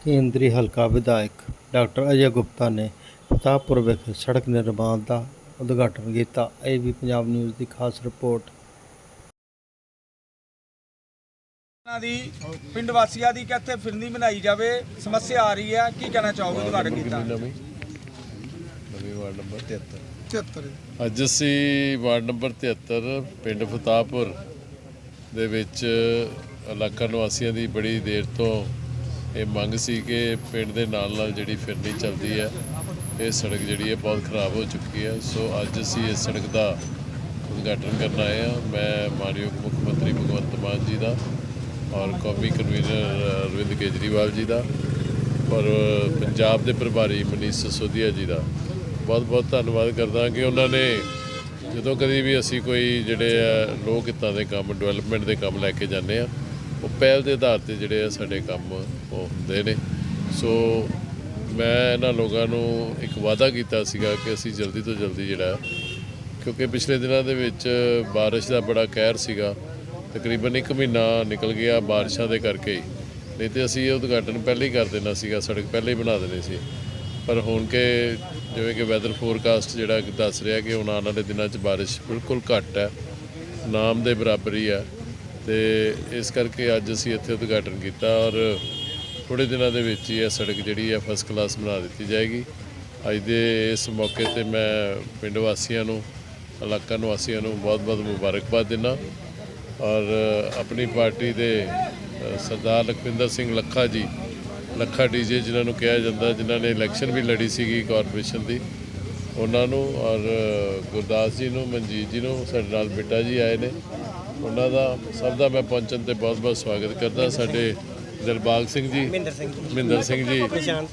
ਕੇਂਦਰੀ ਹਲਕਾ ਵਿਧਾਇਕ ਡਾਕਟਰ ਅਜੇ ਗੁਪਤਾ ਨੇ ਫਤਾਹਪੁਰ ਵਿਖੇ ਸੜਕ ਨਿਰਮਾਣ ਦਾ ਉਦਘਾਟਨ ਕੀਤਾ। ਇਹ ਵੀ ਪੰਜਾਬ ਨਿਊਜ਼ ਦੀ ਖਾਸ ਰਿਪੋਰਟ। ਉਹਨਾਂ ਦੀ ਪਿੰਡ ਵਾਸੀਆਂ ਦੀ ਕਿ ਇੱਥੇ ਫਿਰਨੀ ਬਣਾਈ ਜਾਵੇ ਸਮੱਸਿਆ ਆ ਰਹੀ ਹੈ ਕੀ ਕਹਿਣਾ ਚਾਹੋਗੇ ਉਦਘਾਟਨ ਕੀਤਾ? ਨਵੀਂ ਨਵੀਂ ਵਾਰਡ ਨੰਬਰ 73 73 ਅੱਜ ਅਸੀਂ ਵਾਰਡ ਨੰਬਰ 73 ਪਿੰਡ ਫਤਾਹਪੁਰ ਦੇ ਵਿੱਚ ਇਲਾਕਾ ਨਿਵਾਸੀਆਂ ਦੀ ਬੜੀ ਦੇਰ ਤੋਂ ਇਹ ਮੰਗ ਸੀ ਕਿ ਪਿੰਡ ਦੇ ਨਾਲ ਨਾਲ ਜਿਹੜੀ ਫਿਰਨੀ ਚੱਲਦੀ ਹੈ, ਇਹ ਸੜਕ ਜਿਹੜੀ ਹੈ ਬਹੁਤ ਖਰਾਬ ਹੋ ਚੁੱਕੀ ਹੈ। ਸੋ ਅੱਜ ਅਸੀਂ ਇਸ ਸੜਕ ਦਾ ਉਦਘਾਟਨ ਕਰਨ ਆਏ ਹਾਂ। ਮੈਂ ਮਾਨਯੋਗ ਮੁੱਖ ਮੰਤਰੀ ਭਗਵੰਤ ਮਾਨ ਜੀ ਦਾ ਔਰ ਕੌਮੀ ਕਨਵੀਨਰ ਅਰਵਿੰਦ ਕੇਜਰੀਵਾਲ ਜੀ ਦਾ, ਔਰ ਪੰਜਾਬ ਦੇ ਪ੍ਰਭਾਰੀ ਮਨੀਸ਼ ਸਸੋਦੀਆ ਜੀ ਦਾ। ਬਹੁਤ ਬਹੁਤ ਧੰਨਵਾਦ ਕਰਦਾ ਕਿ ਉਹਨਾਂ ਨੇ ਜਦੋਂ ਕਦੀ ਵੀ ਅਸੀਂ ਕੋਈ ਜਿਹੜੇ ਆ ਲੋਕ ਹਿੱਤਾਂ ਦੇ ਕੰਮ, ਡਿਵੈਲਪਮੈਂਟ ਦੇ ਕੰਮ ਲੈ ਕੇ ਜਾਂਦੇ ਆ ਉਹ ਪਹਿਲ ਦੇ ਆਧਾਰ ਤੇ ਜਿਹੜੇ ਆ ਸਾਡੇ ਕੰਮ ਉਹ ਹੁੰਦੇ ਨੇ। ਸੋ ਮੈਂ ਇਹਨਾਂ ਲੋਕਾਂ ਨੂੰ ਇੱਕ ਵਾਅਦਾ ਕੀਤਾ ਸੀਗਾ ਕਿ ਅਸੀਂ ਜਲਦੀ ਤੋਂ ਜਲਦੀ ਜਿਹੜਾ, ਕਿਉਂਕਿ ਪਿਛਲੇ ਦਿਨਾਂ ਦੇ ਵਿੱਚ ਬਾਰਿਸ਼ ਦਾ ਬੜਾ ਕਹਿਰ ਸੀਗਾ। ਤਕਰੀਬਨ 1 ਮਹੀਨਾ ਨਿਕਲ ਗਿਆ ਬਾਰਿਸ਼ਾਂ ਦੇ ਕਰਕੇ ਹੀ। ਨਹੀਂ ਤੇ ਅਸੀਂ ਇਹ ਉਦਘਾਟਨ ਪਹਿਲਾਂ ਹੀ ਕਰ ਦੇਣਾ ਸੀਗਾ, ਸੜਕ ਪਹਿਲਾਂ ਹੀ ਬਣਾ ਦੇਣੀ ਸੀ। ਪਰ ਹੁਣ ਕਿ ਜਿਵੇਂ ਕਿ ਵੈਦਰ ਫੋਰਕਾਸਟ ਜਿਹੜਾ ਦੱਸ ਰਿਹਾ ਕਿ ਹੁਣ ਆਉਣ ਵਾਲੇ ਦਿਨਾਂ 'ਚ ਬਾਰਿਸ਼ ਬਿਲਕੁਲ ਘੱਟ ਹੈ, ਨਾਮ ਦੇ ਬਰਾਬਰੀ ਹੀ ਹੈ। ਤੇ ਇਸ ਕਰਕੇ ਅੱਜ ਅਸੀਂ ਇੱਥੇ ਉਦਘਾਟਨ ਕੀਤਾ ਔਰ ਥੋੜੇ ਦਿਨਾਂ ਦੇ ਵਿੱਚ ਹੀ ਇਹ ਸੜਕ ਜਿਹੜੀ ਹੈ ਫਸਟ ਕਲਾਸ ਬਣਾ ਦਿੱਤੀ ਜਾਏਗੀ। ਅੱਜ ਦੇ ਇਸ ਮੌਕੇ ਤੇ ਮੈਂ ਪਿੰਡ ਵਾਸੀਆਂ ਨੂੰ, ਇਲਾਕਾ ਨਿਵਾਸੀਆਂ ਨੂੰ ਬਹੁਤ-ਬਹੁਤ ਮੁਬਾਰਕਬਾਦ ਦਿੰਦਾ ਔਰ ਆਪਣੀ ਪਾਰਟੀ ਦੇ ਸਰਦਾਰ ਲਖਵਿੰਦਰ ਸਿੰਘ ਲੱਖਾ ਜੀ, ਲੱਖਾ ਡੀਜੇ ਜਿਨ੍ਹਾਂ ਨੂੰ ਕਿਹਾ ਜਾਂਦਾ, ਜਿਨ੍ਹਾਂ ਨੇ ਇਲੈਕਸ਼ਨ ਵੀ ਲੜੀ ਸੀਗੀ ਕਾਰਪੋਰੇਸ਼ਨ ਦੀ, ਉਹਨਾਂ ਨੂੰ ਔਰ ਗੁਰਦਾਸ ਜੀ ਨੂੰ, ਮਨਜੀਤ ਜੀ ਨੂੰ, ਸਾਡੇ ਨਾਲ ਬੇਟਾ ਜੀ ਆਏ ਨੇ। ਉਹਨਾਂ ਦਾ ਸਭ ਦਾ ਮੈਂ ਪਹੁੰਚਣ ਤੇ ਬਹੁਤ-ਬਹੁਤ ਸਵਾਗਤ ਕਰਦਾ ਸਾਡੇ ਦਿਲਬਾਗ ਸਿੰਘ ਜੀ ਮਹਿੰਦਰ ਸਿੰਘ ਜੀ। ਮਹਿੰਦਰ ਸਿੰਘ ਜੀ ਨਿਸ਼ਾਨ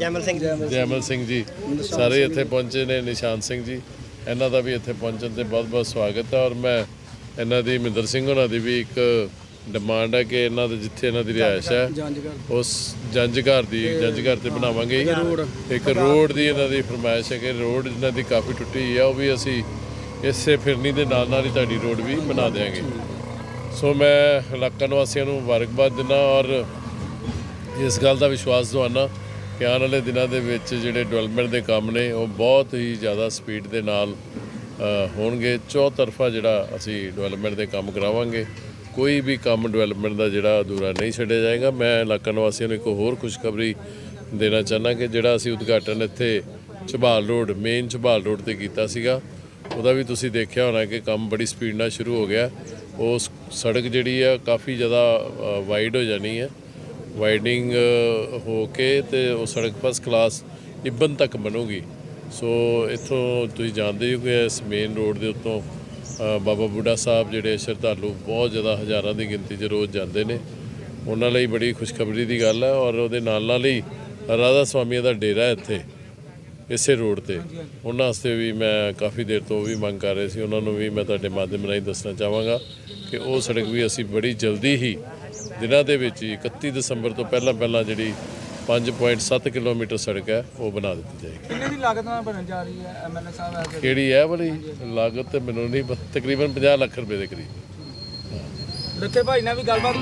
ਜੈਮਲ ਸਿੰਘ ਜੀ। ਜੈਮਲ ਸਿੰਘ ਜੀ ਸਾਰੇ ਇੱਥੇ ਪਹੁੰਚੇ ਨੇ ਨਿਸ਼ਾਨ ਸਿੰਘ ਜੀ। ਇਹਨਾਂ ਦਾ ਵੀ ਇੱਥੇ ਪਹੁੰਚਣ ਤੇ ਬਹੁਤ-ਬਹੁਤ ਸਵਾਗਤ ਹੈ ਔਰ ਮੈਂ ਇਹਨਾਂ ਦੀ ਮਹਿੰਦਰ ਸਿੰਘ ਉਹਨਾਂ ਦੀ ਵੀ ਇੱਕ ਡਿਮਾਂਡ ਹੈ ਕਿ ਇਹਨਾਂ ਦੇ ਜਿੱਥੇ ਇਹਨਾਂ ਦੀ ਰਿਹਾਇਸ਼ ਹੈ ਉਸ ਜੰਜ ਘਰ ਦੀ ਜੰਜ ਘਰ ਤੇ ਬਣਾਵਾਂਗੇ। ਇੱਕ ਰੋਡ ਦੀ ਇਹਨਾਂ ਦੀ ਫਰਮਾਇਸ਼ ਹੈ ਕਿ ਰੋਡ ਇਹਨਾਂ ਦੀ ਕਾਫੀ ਟੁੱਟੀ ਹੈ ਉਹ ਵੀ ਅਸੀਂ ਇਸੇ ਫਿਰਨੀ ਦੇ ਨਾਲ ਨਾਲ ਹੀ ਤੁਹਾਡੀ ਰੋਡ ਵੀ ਬਣਾ ਦੇਵਾਂਗੇ ਸੋ ਮੈਂ ਇਲਾਕਾ ਨਿਵਾਸੀਆਂ ਨੂੰ ਮੁਬਾਰਕਬਾਦ ਦਿੰਦਾ ਔਰ ਇਸ ਗੱਲ ਦਾ ਵਿਸ਼ਵਾਸ ਦਵਾਨਾ ਕਿ ਆਉਣ ਵਾਲੇ ਦਿਨਾਂ ਦੇ ਵਿੱਚ ਜਿਹੜੇ ਡਿਵੈਲਪਮੈਂਟ ਦੇ ਕੰਮ ਨੇ ਉਹ ਬਹੁਤ ਹੀ ਜ਼ਿਆਦਾ ਸਪੀਡ ਦੇ ਨਾਲ ਅ, ਹੋਣਗੇ। ਚੌਤਰਫਾ ਜਿਹੜਾ ਅਸੀਂ ਡਿਵੈਲਪਮੈਂਟ ਦੇ ਕੰਮ ਕਰਾਵਾਂਗੇ। ਕੋਈ ਵੀ ਕੰਮ ਡਿਵੈਲਪਮੈਂਟ ਦਾ ਜਿਹੜਾ ਅਧੂਰਾ ਨਹੀਂ ਛੱਡਿਆ ਜਾਏਗਾ। ਮੈਂ ਇਲਾਕਾ ਨਿਵਾਸੀਆਂ ਨੂੰ ਇੱਕ ਹੋਰ ਖੁਸ਼ਖਬਰੀ ਦੇਣਾ ਚਾਹੁੰਦਾ ਕਿ ਜਿਹੜਾ ਅਸੀਂ ਉਦਘਾਟਨ ਇੱਥੇ Jhabal road main Jhabal road ਤੇ ਕੀਤਾ ਸੀਗਾ ਉਹਦਾ ਵੀ ਤੁਸੀਂ ਦੇਖਿਆ ਹੋਣਾ ਕਿ ਕੰਮ ਬੜੀ ਸਪੀਡ ਨਾਲ ਸ਼ੁਰੂ ਹੋ ਗਿਆ। ਉਸ ਸੜਕ ਜਿਹੜੀ ਆ ਕਾਫੀ ਜ਼ਿਆਦਾ ਵਾਈਡ ਹੋ ਜਾਣੀ ਹੈ ਵਾਈਡਿੰਗ ਹੋ ਕੇ ਤੇ ਉਹ ਸੜਕ ਫਸਟ ਕਲਾਸ ਇਬਨ ਤੱਕ ਬਣੂਗੀ। ਸੋ ਇੱਥੋਂ ਤੁਸੀਂ ਜਾਣਦੇ ਹੋ ਕਿ ਇਸ ਮੇਨ ਰੋਡ ਦੇ ਉੱਤੋਂ ਬਾਬਾ ਬੁੱਢਾ ਸਾਹਿਬ ਜਿਹੜੇ ਸ਼ਰਧਾਲੂ ਬਹੁਤ ਜ਼ਿਆਦਾ ਹਜ਼ਾਰਾਂ ਦੀ ਗਿਣਤੀ 'ਚ ਰੋਜ਼ ਜਾਂਦੇ ਨੇ। ਉਹਨਾਂ ਲਈ ਬੜੀ ਖੁਸ਼ਖਬਰੀ ਦੀ ਗੱਲ ਹੈ ਔਰ ਉਹਦੇ ਨਾਲ ਨਾਲ ਹੀ ਰਾਧਾ ਸਵਾਮੀ ਦਾ ਡੇਰਾ ਇੱਥੇ। ਇਸੇ ਰੋਡ ਤੇ। ਉਹਨਾਂ ਵਾਸਤੇ ਵੀ ਮੈਂ ਕਾਫੀ ਦੇਰ ਤੋਂ ਵੀ ਮੰਗ ਕਰ ਰਹੇ ਸੀ। ਉਹਨਾਂ ਨੂੰ ਵੀ ਮੈਂ ਤੁਹਾਡੇ ਮਾਧਿਅਮ ਰਾਹੀਂ ਦੱਸਣਾ ਚਾਹਾਂਗਾ ਕਿ ਉਹ ਸੜਕ ਵੀ ਅਸੀਂ ਬੜੀ ਜਲਦੀ ਹੀ ਦਿਨਾਂ ਦੇ ਵਿੱਚ ਹੀ 31 ਦਸੰਬਰ ਤੋਂ ਪਹਿਲਾਂ ਪਹਿਲਾਂ ਜਿਹੜੀ 5.7 ਕਿਲੋਮੀਟਰ ਸੜਕ ਹੈ ਉਹ ਬਣਾ ਦਿੱਤੀ ਜਾਏਗੀ। ਕਿੰਨੇ ਦੀ ਲਾਗਤ ਨਾਲ ਬਣਨ ਜਾ ਰਹੀ ਹੈ? ਐਮਐਲਏ ਸਾਹਿਬ ਆ ਕੇ ਕਿਹੜੀ ਹੈ ਵਾਲੀ? ਲਾਗਤ ਤੇ ਮੈਨੂੰ ਨਹੀਂ ਪਤਾ, ਤਕਰੀਬਨ 50 ਲੱਖ ਰੁਪਏ ਦੇ ਕਰੀਬ। ਲੱਖੇ ਭਾਈ ਨਾਲ ਵੀ ਗੱਲਬਾਤ